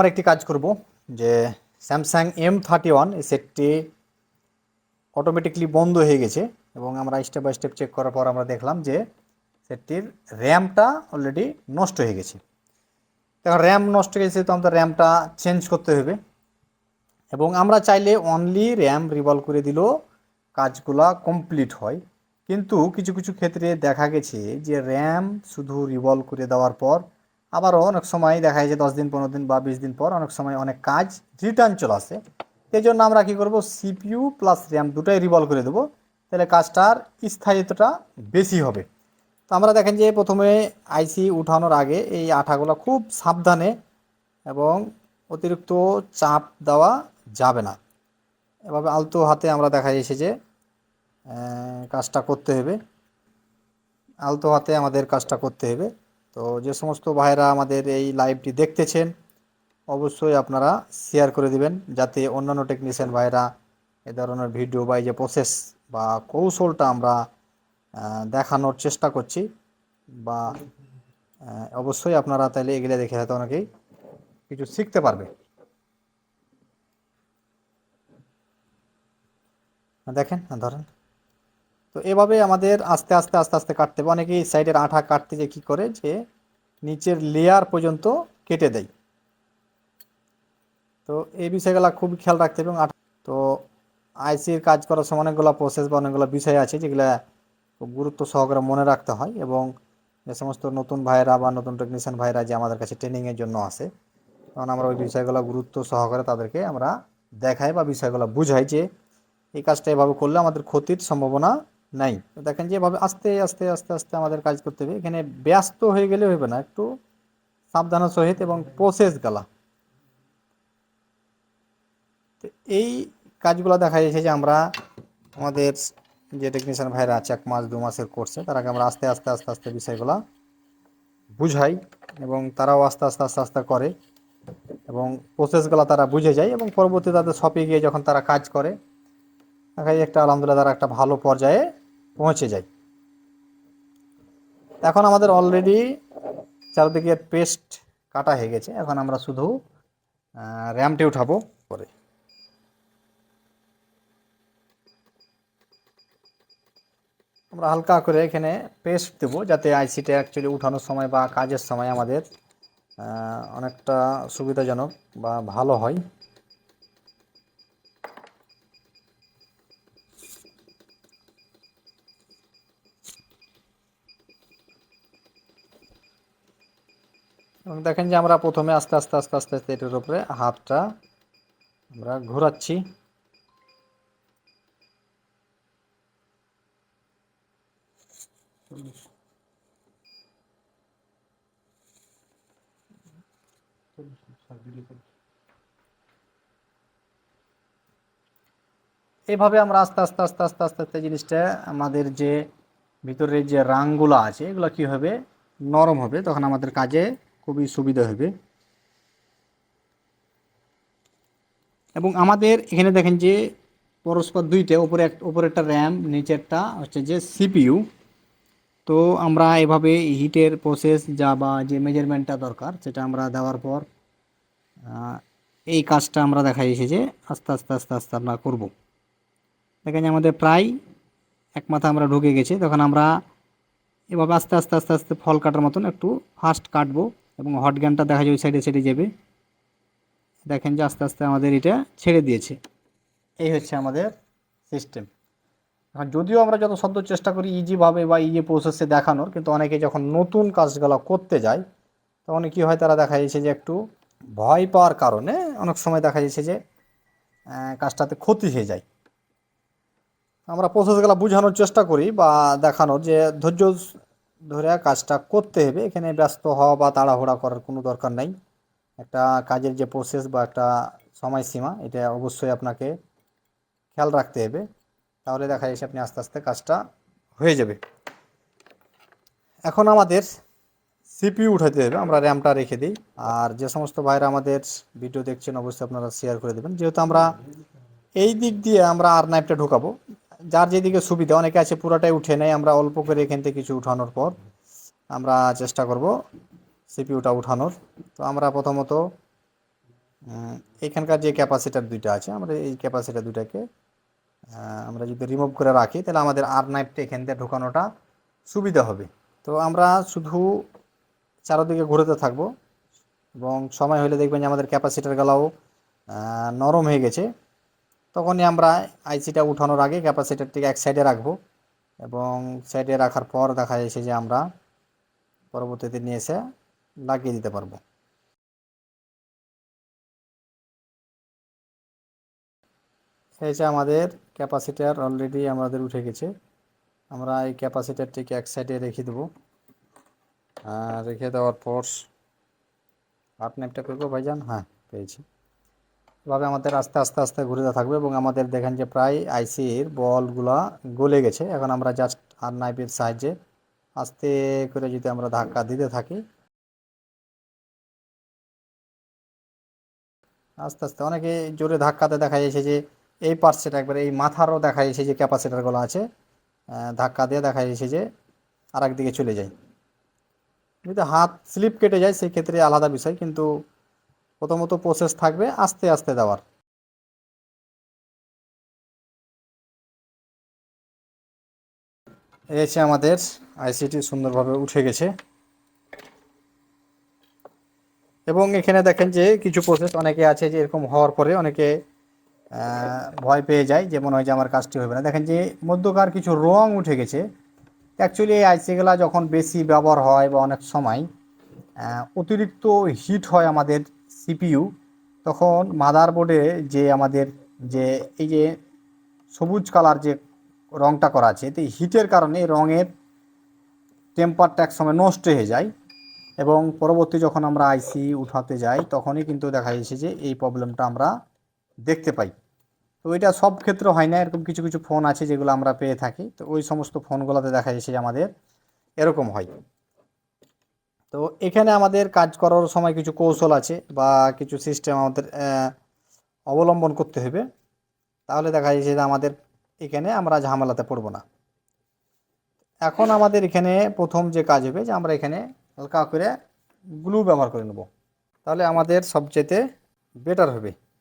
আমরা একটি কাজ করব যে স্যামসাং এম থার্টি ওয়ান এই সেটটি অটোমেটিকলি বন্ধ হয়ে গেছে এবং আমরা স্টেপ বাই স্টেপ চেক করার পর আমরা দেখলাম যে সেটটির র্যামটা অলরেডি নষ্ট হয়ে গেছে। এখন র্যাম নষ্ট হয়ে গেছে, তো আমাদের র্যামটা চেঞ্জ করতে হবে। এবং আমরা চাইলে অনলি র্যাম রিভলভ করে দিলেও কাজগুলা কমপ্লিট হয়। কিন্তু কিছু কিছু ক্ষেত্রে দেখা গেছে যে র্যাম শুধু রিভলভ করে দেওয়ার পর আবারও অনেক সময় দেখা যায় যে দশ দিন, পনেরো দিন বা বিশ দিন পর অনেক সময় অনেক কাজ রিটার্ন চলে আসে। এই জন্য আমরা কী করব? সিপিইউ প্লাস র্যাম দুটোই রিভলভ করে দেবো। তাহলে কাজটার স্থায়িত্বটা বেশি হবে। তো আমরা দেখেন যে প্রথমে আইসি উঠানোর আগে এই আঠাগুলো খুব সাবধানে এবং অতিরিক্ত চাপ দেওয়া যাবে না। এভাবে আলতো হাতে আমরা দেখা যাচ্ছে যে কাজটা করতে হবে। আলতো হাতে আমাদের কাজটা করতে হবে। তো যে সমস্ত ভাইরা আমাদের এই লাইভটি দেখতেছেন, অবশ্যই আপনারা শেয়ার করে দিবেন যাতে অন্যান্য টেকনিশিয়ান ভাইরা এ ধরনের ভিডিও বা এই যে প্রসেস বা কৌশলটা আমরা দেখানোর চেষ্টা করছি বা অবশ্যই আপনারা তাহলে এগুলো দেখে হয়তো অনেকেই কিছু শিখতে পারবে। দেখেন, ধরেন। তো এভাবে আমাদের আস্তে আস্তে আস্তে আস্তে কাটতে হবে। অনেকেই সাইডের আঠা কাটতে যে কী করে, যে নিচের লেয়ার পর্যন্ত কেটে দেয়। তো এই বিষয়গুলো খুব খেয়াল রাখতে হবে এবং তো আইসির কাজ করার সময় অনেকগুলো প্রসেস বা অনেকগুলো বিষয় আছে যেগুলো খুব গুরুত্ব সহকারে মনে রাখতে হয় এবং যে সমস্ত নতুন ভাইরা বা নতুন টেকনিশিয়ান ভাইরা যে আমাদের কাছে ট্রেনিংয়ের জন্য আসে তখন আমরা ওই বিষয়গুলো গুরুত্ব সহকারে তাদেরকে আমরা দেখাই বা বিষয়গুলো বুঝাই যে এই কাজটা এভাবে করলে আমাদের ক্ষতির সম্ভাবনা নাই। তো দেখেন যে এভাবে আস্তে আস্তে আস্তে আস্তে আমাদের কাজ করতে হবে। এখানে ব্যস্ত হয়ে গেলে হবে না, একটু সাবধানের সহিত এবং প্রসেস গেলা। তো এই কাজগুলো দেখা যাচ্ছে যে আমরা আমাদের যে টেকনিশিয়ান ভাইরা আছে এক মাস, দু মাসের কোর্সে তারাকে আমরা আস্তে আস্তে আস্তে আস্তে বিষয়গুলো বুঝাই এবং তারাও আস্তে আস্তে আস্তে আস্তে করে এবং প্রসেসগুলো তারা বুঝে যায় এবং পরবর্তী তাদের শপে গিয়ে যখন তারা কাজ করে, দেখা যায় একটা আলহামদুলিল্লাহ তারা একটা ভালো পর্যায়ে পৌঁছে যায়। এখন আমাদের অলরেডি চারদিকে পেস্ট কাটা হয়ে গেছে। এখন আমরা শুধু র্যামটি উঠাবো পরে। আমরা হালকা করে এখানে পেস্ট দেবো যাতে আইসিটা অ্যাকচুয়ালি উঠানোর সময় বা কাজের সময় আমাদের অনেকটা সুবিধাজনক বা ভালো হয়। এবং দেখেন যে আমরা প্রথমে আস্তে আস্তে আস্তে আস্তে আস্তে এটার উপরে হাতটা আমরা ঘোরাচ্ছি। এইভাবে আমরা আস্তে আস্তে আস্তে আস্তে আস্তে আস্তে জিনিসটা আমাদের যে ভিতরের যে রাংগুলো আছে, এগুলো কি হবে নরম হবে, তখন আমাদের কাজে খুবই সুবিধা হবে। এবং আমাদের এখানে দেখেন যে পরস্পর দুইটা, উপরে এক, উপরেরটা র্যাম নিচেরটা হচ্ছে যে সিপিইউ তো আমরা এভাবে হিটের প্রসেস যা বা যে মেজারমেন্টটা দরকার, সেটা আমরা দেওয়ার পর এই কাজটা আমরা দেখা যাচ্ছে যে আস্তে আস্তে আস্তে আস্তে আমরা করব। দেখেন আমাদের প্রায় এক মাথা আমরা ঢুকে গেছে, তখন আমরা এভাবে আস্তে আস্তে আস্তে আস্তে ফল কাটার মতন একটু ফাস্ট কাটবো। এবং হট গ্যানটা দেখা যায় ওই সাইডে সাইডে যাবে। দেখেন যে আস্তে আস্তে আমাদের এটা ছেড়ে দিয়েছে। এই হচ্ছে আমাদের সিস্টেম এখন যদিও আমরা যত সদ্য চেষ্টা করি ইজিভাবে বা ইজি প্রসেসে দেখানোর, কিন্তু অনেকে যখন নতুন কাজগুলো করতে যায় তখন কী হয় তারা দেখা যাচ্ছে যে একটু ভয় পাওয়ার কারণে অনেক সময় দেখা যাচ্ছে যে কাজটাতে ক্ষতি হয়ে যায়। আমরা প্রসেসগুলো বোঝানোর চেষ্টা করি বা দেখানোর যে ধৈর্য ধরে কাজটা করতে হবে। এখানে ব্যস্ত হওয়া বা তাড়াহুড়া করার কোনো দরকার নাই। একটা কাজের যে প্রসেস বা একটা সময়সীমা, এটা অবশ্যই আপনাকে খেয়াল রাখতে হবে। তাহলে দেখা যাচ্ছে আপনি আস্তে আস্তে কাজটা হয়ে যাবে। এখন আমাদের সিপিইউ উঠাতে হবে। আমরা র্যামটা রেখে দিই। আর যে সমস্ত ভাইরা আমাদের ভিডিও দেখছেন, অবশ্যই আপনারা শেয়ার করে দেবেন। যেহেতু আমরা এই দিক দিয়ে আমরা আর নাইফটা ঢোকাবো যার যেদিকে সুবিধা অনেকে আছে পুরাটাই উঠে নেয়। আমরা অল্প করে এখান থেকে কিছু উঠানোর পর আমরা চেষ্টা করব সিপিউটা উঠানোর। তো আমরা প্রথমত এখানকার যে ক্যাপাসিটার দুইটা আছে আমরা এই ক্যাপাসিটার দুইটাকে আমরা যদি রিমুভ করে রাখি তাহলে আমাদের আর নাইফটা এখান থেকে ঢোকানোটা সুবিধা হবে। তো আমরা শুধু চারদিকে ঘুরতে থাকব এবং সময় হলে দেখবেন যে আমাদের ক্যাপাসিটার গলাও আহ, নরম হয়ে গেছে। তখনই আমরা আইসিটা উঠানোর আগে ক্যাপাসিটারটিকে এক সাইডে রাখব এবং সাইডে রাখার পর দেখা যাচ্ছে যে আমরা পরবর্তীতে নিয়ে এসে লাগিয়ে দিতে পারব। এই যে আমাদের ক্যাপাসিটার অলরেডি আমাদের উঠে গেছে। আমরা এই ক্যাপাসিটারটিকে এক সাইডে রেখে দেবো। রেখে দেওয়ার পর হাফ নাইপটা করব ভাইজান? হ্যাঁ পেয়েছি। এভাবে আমাদের আস্তে আস্তে আস্তে ঘুরতে থাকবে এবং আমাদের দেখেন যে প্রায় আইসির বলগুলা গলে গেছে। এখন আমরা জাস্ট আর নাইফের সাহায্যে আস্তে করে যদি আমরা ধাক্কা দিতে থাকি, আস্তে আস্তে অনেকে জোরে ধাক্কাতে দেখা যাচ্ছে যে এই পার্সেট একবারে এই মাথারও দেখা যাচ্ছে যে ক্যাপাসিটারগুলো আছে ধাক্কা দিয়ে দেখা যাচ্ছে যে আর দিকে চলে যায়। যদি হাত স্লিপ কেটে যায় সেই ক্ষেত্রে আলাদা বিষয়। কিন্তু প্রথমত প্রসেস থাকবে আস্তে আস্তে দেওয়ার। হচ্ছে আমাদের আইসিটি সুন্দরভাবে উঠে গেছে। এবং এখানে দেখেন যে কিছু প্রসেস অনেকে আছে যে এরকম হওয়ার পরে অনেকে ভয় পেয়ে যায় যে মনে হয় যে আমার কাজটি হবে না। দেখেন যে মধ্যকার কিছু রং উঠে গেছে। অ্যাকচুয়ালি এই আইসিগুলা যখন বেশি ব্যবহার হয় বা অনেক সময় অতিরিক্ত হিট হয় আমাদের সিপিইউ, তখন মাদারবোর্ডে যে আমাদের যে এই যে সবুজ কালার যে রংটা করা আছে তো হিটের কারণে রঙের টেম্পারটা এক সময় নষ্ট হয়ে যায় এবং পরবর্তী যখন আমরা আইসি উঠাতে যাই, তখনই কিন্তু দেখা যাচ্ছে যে এই প্রবলেমটা আমরা দেখতে পাই। তো এটা সব ক্ষেত্রে হয় না, এরকম কিছু কিছু ফোন আছে যেগুলো আমরা পেয়ে থাকি। তো ওই সমস্ত ফোনগুলোতে দেখা যাচ্ছে যে আমাদের এরকম হয়। তো এখানে আমাদের কাজ করার সময় কিছু কৌশল আছে বা কিছু সিস্টেম আমাদের অবলম্বন করতে হবে। তাহলে দেখা যাচ্ছে যে আমাদের এখানে আমরা ঝামেলাতে পড়ব না। এখন আমাদের এখানে প্রথম যে কাজ হবে যে আমরা এখানে হালকা করে গ্লু ব্যবহার করে নেব। তাহলে আমাদের সবচেয়ে বেটার হবে।